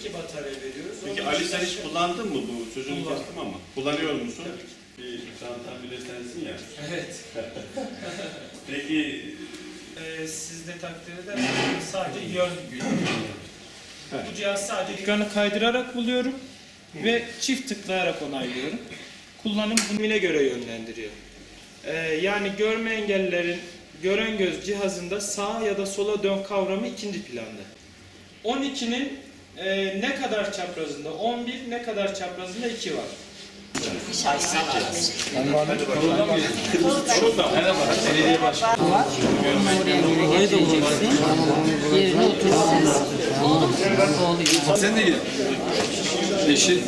iki batarya veriyoruz. Peki Onun Ali sen hiç başka- kullandın mı bu sözünü Kullan- kestim ama kullanıyor musun? Tabii ki. Bir çantan bile sensin ya. Evet. Peki Ee, siz de takdir ederseniz sadece yön Evet. Bu cihaz sadece ekranı kaydırarak buluyorum ve çift tıklayarak onaylıyorum. Kullanım bunine göre yönlendiriyor. Ee, yani görme engellilerin gören göz cihazında sağa ya da sola dön kavramı ikinci planda. 12'nin e, ne kadar çaprazında? 11 ne kadar çaprazında 2 var. Yerine oturursunuz. Sen de gel. Eşi.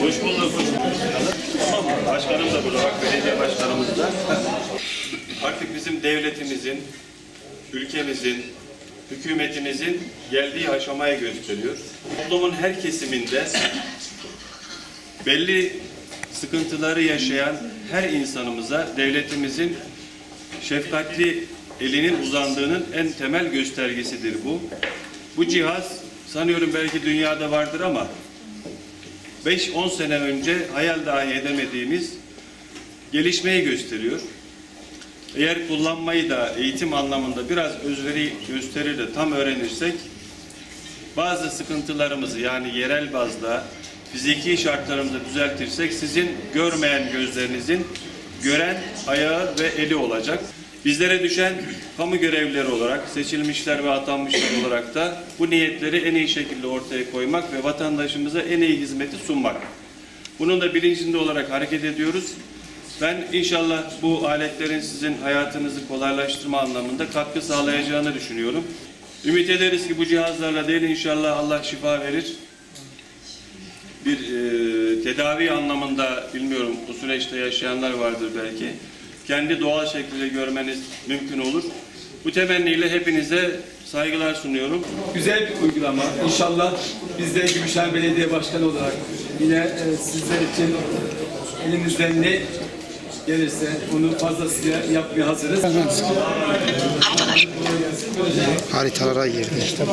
Hoş bulduk. Tamam mı? Başkanım da burada bak belediye başkanımız da. Artık bizim devletimizin, ülkemizin, hükümetimizin geldiği aşamaya gösteriyor. Toplumun her kesiminde belli sıkıntıları yaşayan her insanımıza devletimizin şefkatli elinin uzandığının en temel göstergesidir bu. Bu cihaz sanıyorum belki dünyada vardır ama 5-10 sene önce hayal dahi edemediğimiz gelişmeyi gösteriyor. Eğer kullanmayı da eğitim anlamında biraz özveri gösterir de tam öğrenirsek bazı sıkıntılarımızı yani yerel bazda fiziki şartlarımızı düzeltirsek sizin görmeyen gözlerinizin gören ayağı ve eli olacak. Bizlere düşen kamu görevlileri olarak, seçilmişler ve atanmışlar olarak da bu niyetleri en iyi şekilde ortaya koymak ve vatandaşımıza en iyi hizmeti sunmak. Bunun da bilincinde olarak hareket ediyoruz. Ben inşallah bu aletlerin sizin hayatınızı kolaylaştırma anlamında katkı sağlayacağını düşünüyorum. Ümit ederiz ki bu cihazlarla değil inşallah Allah şifa verir. Bir e, tedavi anlamında bilmiyorum bu süreçte yaşayanlar vardır belki. Kendi doğal şekilde görmeniz mümkün olur. Bu temenniyle hepinize saygılar sunuyorum. Güzel bir uygulama. İnşallah biz de Gümüşhane Belediye Başkanı olarak yine e, sizler için elimizden ne gelirse bunu fazlasıyla yapmaya hazırız. haritalara girdi işte.